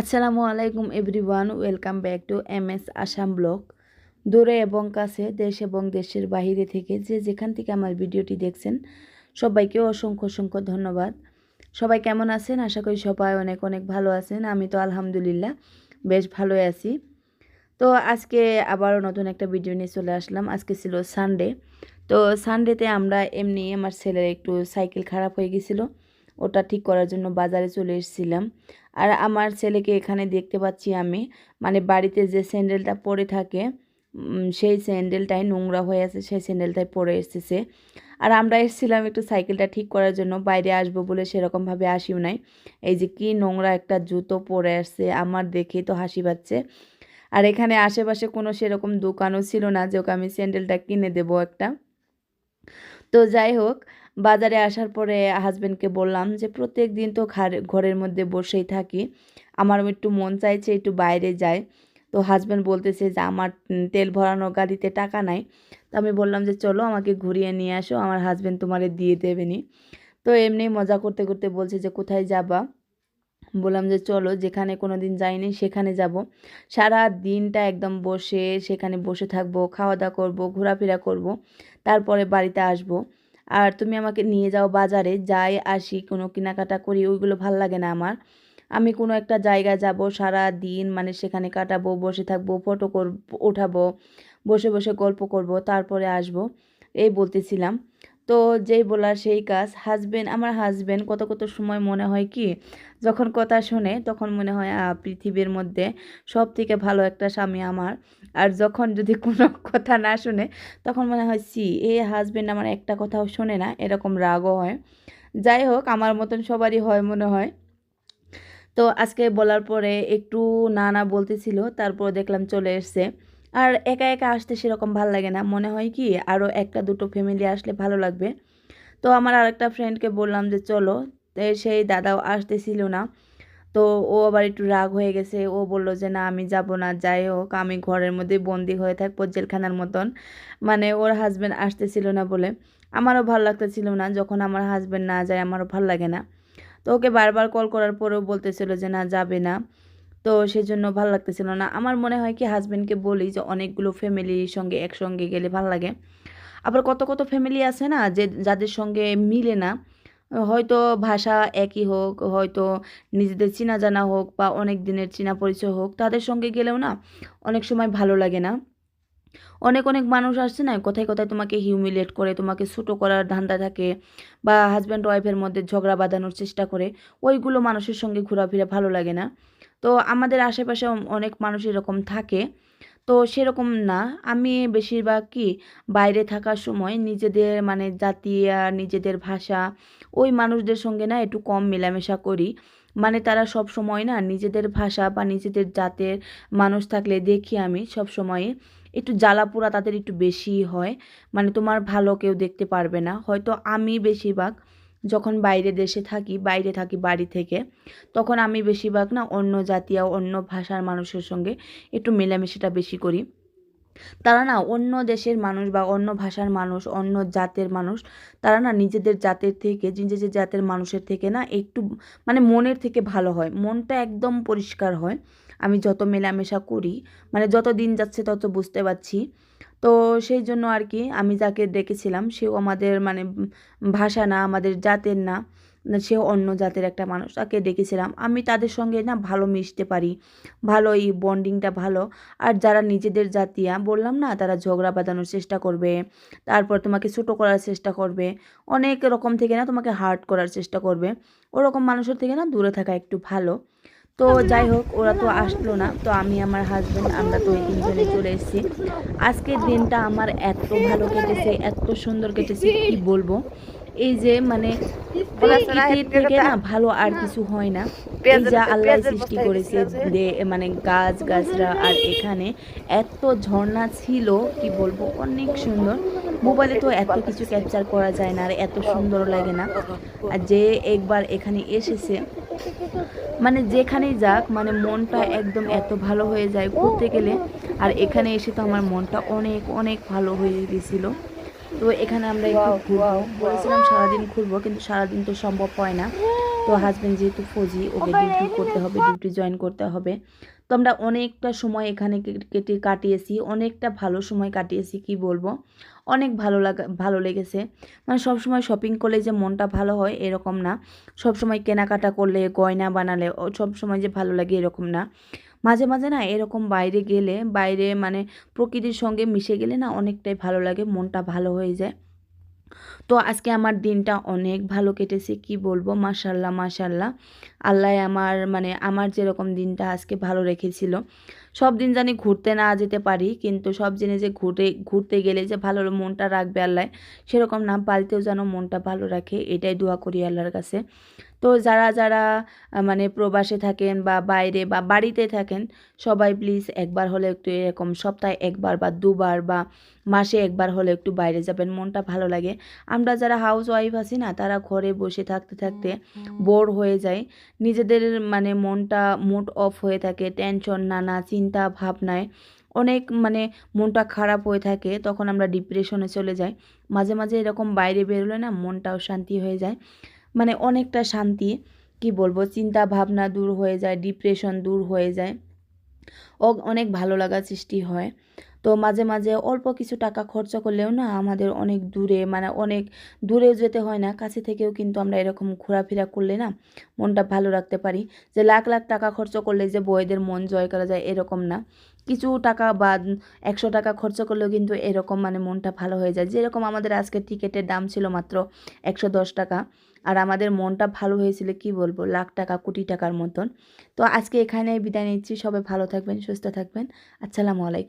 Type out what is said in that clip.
আসসালামু আলাইকুম everyone, welcome back to M S Assam blog. দূরে এবং কাছে, দেশ এবং দেশের বাইরে থেকে যে যেখান থেকে আমার ভিডিওটি দেখছেন, সবাইকে অসংখ্য অসংখ্য ধন্যবাদ। সবাই কেমন আছেন? আশা করি সবাই অনেক অনেক ভালো আছেন। আমি তো আলহামদুলিল্লাহ বেশ ভালোই আছি। তো আজকে আবারও নতুন একটা ভিডিও নিয়ে চলে আসলাম। আজকে ছিল সানডে তো সানডেতে আমরা এমনি আমার ছেলের একটু সাইকেল খারাপ হয়ে গেছিল। ওটা ঠিক করার জন্য বাজারে চলে এসেছিলাম। আর আমার ছেলেকে এখানে দেখতে পাচ্ছি আমি। মানে বাড়িতে যে স্যান্ডেলটা পরে থাকে সেই স্যান্ডেলটাই নোংরা হয়ে আছে, সেই স্যান্ডেলটাই পরে এসেছে। আর আমরা এসেছিলাম একটু সাইকেলটা ঠিক করার জন্য, বাইরে আসব বলে সেরকমভাবে আসিও নাই। এই যে কি নোংরা একটা জুতো পরে আসছে, আমার দেখেই তো হাসি পাচ্ছে। আর এখানে আশেপাশে কোনো সেরকম দোকানও ছিল না, যে ওকে আমি স্যান্ডেলটা কিনে দেবো একটা। তো যাই হোক বাজারে আসার পরে হাজবেন্ডকে বললাম যে প্রত্যেক দিন তো ঘরের মধ্যে বসেই থাকি। আমারও একটু মন চাইছে একটু বাইরে যাই। তো হাজব্যান্ড বলতেছে যে, আমার তেল ভরানো গাড়িতে টাকা নাই। তো আমি বললাম যে, চলো আমাকে ঘুরিয়ে নিয়ে আসো, আমার হাজব্যান্ড তোমারে দিয়ে দেবেনি তো এমনি মজা করতে করতে বলছে যে, কোথায় যাবা? বললাম যে, চলো যেখানে কোনো দিন যাইনি সেখানে যাব। সারা দিনটা একদম বসে, সেখানে বসে থাকব খাওয়া দাওয়া করব, ঘোরাফেরা করব, তারপরে বাড়িতে আসব। আর তুমি আমাকে নিয়ে যাও বাজারে, যাই আসি কোনো কেনাকাটা করি, ওইগুলো ভালো লাগে না আমার। আমি কোনো একটা জায়গায় যাব সারা দিন মানে সেখানে কাটাবো, বসে থাকব ফটো করব ওঠাবো বসে বসে গল্প করব, তারপরে আসব। এই বলতেছিলাম। তো যেই বলার সেই কাজ। হাজবেন্ড আমার হাজবেন্ড কত কত সময় মনে হয় কি, যখন কথা শোনে তখন মনে হয় পৃথিবীর মধ্যে সব থেকে ভালো একটা স্বামী আমার। আর যখন যদি কোনো কথা না শুনে তখন মনে হয় সি এই হাজবেন্ড আমার একটা কথাও শোনে না। এরকম রাগও হয়। যাই হোক, আমার মতন সবারই হয় মনে হয়। তো আজকে বলার পরে একটু না না বলতেছিল, তারপর দেখলাম চলে এসছে। আর একা একা আসতে সেরকম ভালো লাগে না। মনে হয় কি আরও একটা দুটো ফ্যামিলি আসলে ভালো লাগবে। তো আমার আরেকটা ফ্রেন্ডকে বললাম যে, চলো। সেই দাদাও আসতেছিল না। তো ও আবার একটু রাগ হয়ে গেছে। ও বলল যে, না, আমি যাব না, যাই হোক, আমি ঘরের মধ্যে বন্দি হয়ে থাকব জেলখানার মতন। মানে ওর হাজব্যান্ড আসতেছিল না বলে। আমারও ভালো লাগতেছিল না, যখন আমার হাজব্যান্ড না যায়, আমারও ভালো লাগে না। তো ওকে বারবার কল করার পরেও বলতেছিল যে, না, যাবে না। তো সেই জন্য ভালো লাগতেছিল না। আমার মনে হয় কি হাজব্যান্ডকে বলি যে অনেকগুলো ফ্যামিলির সঙ্গে একসঙ্গে গেলে ভালো লাগে। আবার কত কত ফ্যামিলি আছে না যে যাদের সঙ্গে মিলে না। হয়তো ভাষা একই হোক, হয়তো নিজেদের চেনা জানা হোক বা অনেক দিনের চেনা পরিচয় হোক, তাদের সঙ্গে গেলেও না অনেক সময় ভালো লাগে না। অনেক অনেক মানুষ আসছে না, কোথায় কোথায় তোমাকে হিউমিলেট করে, তোমাকে ছোটো করার ধান্দা থাকে বা হাজব্যান্ড ওয়াইফের মধ্যে ঝগড়া বাঁধানোর চেষ্টা করে, ওইগুলো মানুষের সঙ্গে ঘোরাফেরা ভালো লাগে না। তো আমাদের আশেপাশে অনেক মানুষ এরকম থাকে। তো সেরকম না, আমি বেশিরভাগ কি বাইরে থাকার সময় নিজেদের মানে জাতি আর নিজেদের ভাষা ওই মানুষদের সঙ্গে না একটু কম মেলামেশা করি। মানে তারা সব সময় না নিজেদের ভাষা বা নিজেদের জাতের মানুষ থাকলে দেখি আমি সব সময়। একটু জ্বালাপোড়া তাদের একটু বেশি হয়। মানে তোমার ভালো কেউ দেখতে পারবে না। হয়তো আমি বেশিরভাগ যখন বাইরে দেশে থাকি, বাইরে থাকি বাড়ি থেকে, তখন আমি বেশিরভাগ না অন্য জাতীয় অন্য ভাষার মানুষের সঙ্গে একটু মেলামেশাটা বেশি করি। তারা না অন্য দেশের মানুষ বা অন্য ভাষার মানুষ, অন্য জাতের মানুষ, তারা না নিজেদের জাতের থেকে নিজেদের জাতের মানুষের থেকে না একটু মানে মনের থেকে ভালো হয়। মনটা একদম পরিষ্কার হয়। আমি যত মেলামেশা করি মানে যত দিন যাচ্ছে তত বুঝতে পারছি। তো সেই জন্য আর কি আমি যাকে ডেকেছিলাম, সেও আমাদের মানে ভাষা না, আমাদের জাতের না, সেও অন্য জাতের একটা মানুষ তাকে ডেকেছিলাম। আমি তাদের সঙ্গে না ভালো মিশতে পারি, ভালো এই বন্ডিংটা ভালো। আর যারা নিজেদের জাতিয়া, বললাম না তারা ঝগড়া বাঁধানোর চেষ্টা করবে, তারপর তোমাকে ছোটো করার চেষ্টা করবে, অনেক রকম থেকে না তোমাকে হার্ট করার চেষ্টা করবে। ওরকম মানুষের থেকে না দূরে থাকা একটু ভালো। তো যাই হোক ওরা তো আসলো না। তো আমি আমার হাজব্যান্ড আমরা তো ওই তিনজনে চলে এসেছি। আজকের দিনটা আমার এত ভালো কেটেছে এত সুন্দর কেটেছে কি বলব? এই যে মানে থেকে না ভালো আর কিছু হয় না। এই যা আল্লাহ সৃষ্টি করেছে মানে গাছ গাছরা আর এখানে এত ঝর্ণা ছিল কি বলব অনেক সুন্দর। মোবাইলে তো এত কিছু ক্যাপচার করা যায় না আর এত সুন্দর লাগে না। আর যে একবার এখানে এসেছে মানে যেখানেই যাক মানে মনটা একদম এত ভালো হয়ে যায় ঘুরতে গেলে। আর এখানে এসে তো আমার মনটা অনেক অনেক ভালো হয়ে গেছিল। তো এখানে আমরা একটু ঘুরবো। বলেছিলাম সারাদিন ঘুরবো কিন্তু সারাদিন তো সম্ভব হয় না। তো হাজব্যান্ড যেহেতু ফৌজি ওকে ডিউটি করতে হবে ডিউটি জয়েন করতে হবে। তো আমরা অনেকটা সময় এখানে কেটে, কাটিয়েছি। অনেকটা ভালো সময় কাটিয়েছি, কি বলব? অনেক ভালো লাগা, ভালো লেগেছে। মানে সব সময় শপিং করলে যে মনটা ভালো হয়, এরকম না। সব সময় কেনাকাটা করলে, গয়না বানালে সব সময় যে ভালো লাগে, এরকম না। মাঝে মাঝে না এরকম বাইরে গেলে, বাইরে মানে প্রকৃতির সঙ্গে মিশে গেলে না অনেকটাই ভালো লাগে, মনটা ভালো হয়ে যায়। তো আজকে আমার দিনটা অনেক ভালো কেটেছে, কি বলব? মাশাল্লাহ মাশাল্লাহ আল্লাহ আমার মানে আমার যেরকম দিনটা আজকে ভালো রেখেছিল। সব দিন জানি ঘুরতে না যেতে পারি, কিন্তু সব দিনে যে ঘুরে, ঘুরতে গেলে যে ভালো মনটা রাখবে আল্লাহ, সেরকম না বাড়িতেও যেন মনটা ভালো রাখে, এটাই দোয়া করি আল্লাহর কাছে। তো যারা যারা মানে প্রবাসে থাকেন বা বাইরে বা বাড়িতে থাকেন, সবাই প্লিজ একবার হলে একটু এরকম সপ্তাহে একবার বা দুবার বা মাসে একবার হলে একটু বাইরে যাবেন, মনটা ভালো লাগে। আমরা যারা হাউস ওয়াইফ আছি না, তারা ঘরে বসে থাকতে থাকতে বোর হয়ে যায়। নিজেদের মানে মনটা মুড অফ হয়ে থাকে টেনশন নানা চিন্তা ভাবনায় অনেক মানে মনটা খারাপ হয়ে থাকে, তখন আমরা ডিপ্রেশনে চলে যাই। মাঝে মাঝে এরকম বাইরে বেরোলে না মনটাও শান্তি হয়ে যায়। মানে অনেকটা শান্তি, কি বলব চিন্তা ভাবনা দূর হয়ে যায় ডিপ্রেশন দূর হয়ে যায়। অনেক ভালো লাগা সৃষ্টি হয়। তো মাঝে মাঝে অল্প কিছু টাকা খরচ করলেও না আমাদের অনেক দূরে মানে অনেক দূরেও যেতে হয় না। কাছে থেকেও কিন্তু আমরা এরকম ঘোরাফেরা করলে না মনটা ভালো রাখতে পারি। যে লাখ লাখ টাকা খরচ করলে যে বইদের মন জয় করা যায় এরকম না। কিছু টাকা বা একশো টাকা খরচ করলেও কিন্তু এরকম মানে মনটা ভালো হয়ে যায়। যেরকম আমাদের আজকে টিকিটের দাম ছিল মাত্র একশো দশ টাকা আর আমাদের মনটা ভালো হয়েছিল কি বলব? লাখ টাকা, কোটি টাকার মতন। তো আজকে এখানে বিদায় নিচ্ছি। সবাই ভালো থাকবেন, সুস্থ থাকবেন। আসসালামু আলাইকুম।